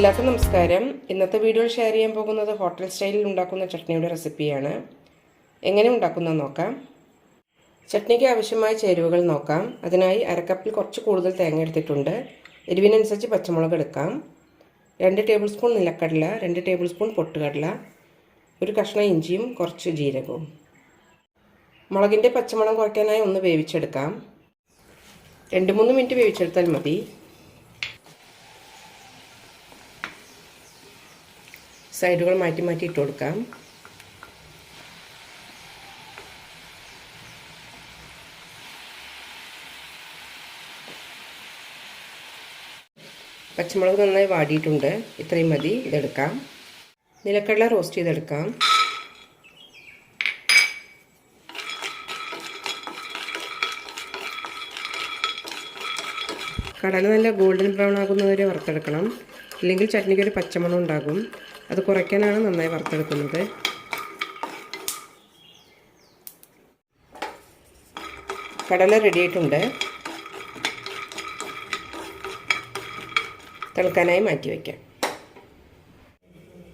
എല്ലാവർക്കും നമസ്കാരം. ഇന്നത്തെ വീഡിയോയിൽ ഷെയർ ചെയ്യാൻ പോകുന്നത് ഹോട്ടൽ സ്റ്റൈലിൽ ഉണ്ടാക്കുന്ന ചട്നിയുടെ റെസിപ്പിയാണ് എങ്ങനെ ഉണ്ടാക്കുന്നത് നോക്കാം. ചട്നിക്ക് ആവശ്യമായ ചേരുവകൾ നോക്കാം. അതിനായി അരക്കപ്പിൽ കുറച്ച് കൂടുതൽ തേങ്ങ എടുത്തിട്ടുണ്ട്. എരിവിനനുസരിച്ച് പച്ചമുളക് എടുക്കാം. രണ്ട് ടേബിൾ സ്പൂൺ നിലക്കടല രണ്ട് ടേബിൾ സ്പൂൺ പൊട്ടുകടല ഒരു കഷ്ണം ഇഞ്ചിയും കുറച്ച് ജീരകവും. മുളകിന്റെ പച്ചമണം കുറയ്ക്കാനായി ഒന്ന് വേവിച്ചെടുക്കാം. രണ്ട് മൂന്ന് മിനിറ്റ് വേവിച്ചെടുത്താൽ മതി. സൈഡുകൾ മാറ്റി മാറ്റി ഇട്ട് കൊടുക്കാം. പച്ചമുളക് നന്നായി വാടിയിട്ടുണ്ട്. ഇത്രയും മതി ഇതെടുക്കാം. നിലക്കടല റോസ്റ്റ് ചെയ്തെടുക്കാം. കടല നല്ല ഗോൾഡൻ ബ്രൗൺ ആകുന്നതുവരെ വറുത്തെടുക്കണം. ഇല്ലെങ്കിൽ ചട്നിക്ക് ഒരു പച്ചമണം ഉണ്ടാകും. അത് കുറയ്ക്കാനാണ് നന്നായി വറുത്തെടുക്കുന്നത്. കടല റെഡിയായിട്ടുണ്ട് തിളക്കാനായി മാറ്റി വയ്ക്കാം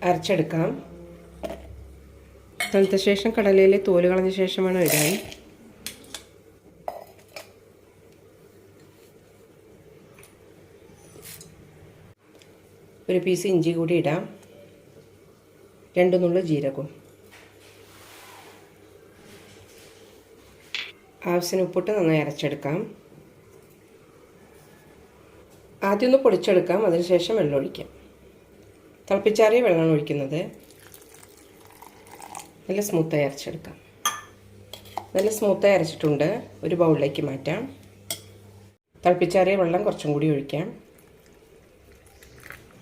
അരച്ചെടുക്കാം. തണുത്ത ശേഷം കടലയിൽ തോൽ കളഞ്ഞ ശേഷമാണ് ഇടാൻ. ഒരു പീസ് ഇഞ്ചി കൂടി ഇടാം. രണ്ട് നുള്ളു ജീരകവും ആവശ്യത്തിന് ഉപ്പിട്ട് നന്നായി അരച്ചെടുക്കാം. ആദ്യം ഒന്ന് പൊടിച്ചെടുക്കാം അതിനുശേഷം വെള്ളം ഒഴിക്കാം. തിളപ്പിച്ചാറിയ വെള്ളമാണ് ഒഴിക്കുന്നത്. നല്ല സ്മൂത്തായി അരച്ചെടുക്കാം. നല്ല സ്മൂത്തായി അരച്ചിട്ടുണ്ട്. ഒരു ബൗളിലേക്ക് മാറ്റാം. തിളപ്പിച്ചാറിയ വെള്ളം കുറച്ചും കൂടി ഒഴിക്കാം.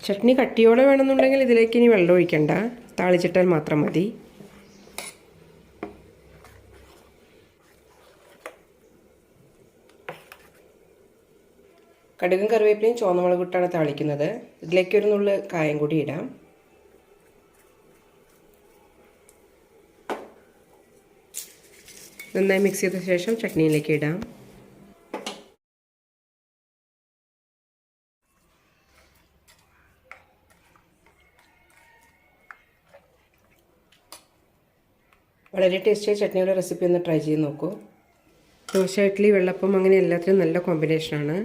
ചട്നി കട്ടിയോടെ വേണമെന്നുണ്ടെങ്കിൽ ഇതിലേക്ക് ഇനി വെള്ളം ഒഴിക്കണ്ട. താളിച്ചിട്ടാൽ മാത്രം മതി. കടുകും കറിവേപ്പിലയും ചുവന്നമുളക് ഇട്ടാണ് താളിക്കുന്നത്. ഇതിലേക്ക് ഒരു നുള്ളു കായം കൂടി ഇടാം. നന്നായി മിക്സ് ചെയ്ത ശേഷം ചട്നിയിലേക്ക് ഇടാം. വളരെ ടേസ്റ്റിയായ ചട്നിയുടെ റെസിപ്പി ഒന്ന് ട്രൈ ചെയ്ത് നോക്കൂ. ദോശ ഇഡ്ഡലി വെള്ളപ്പം അങ്ങനെ എല്ലാത്തിനും നല്ല കോമ്പിനേഷനാണ്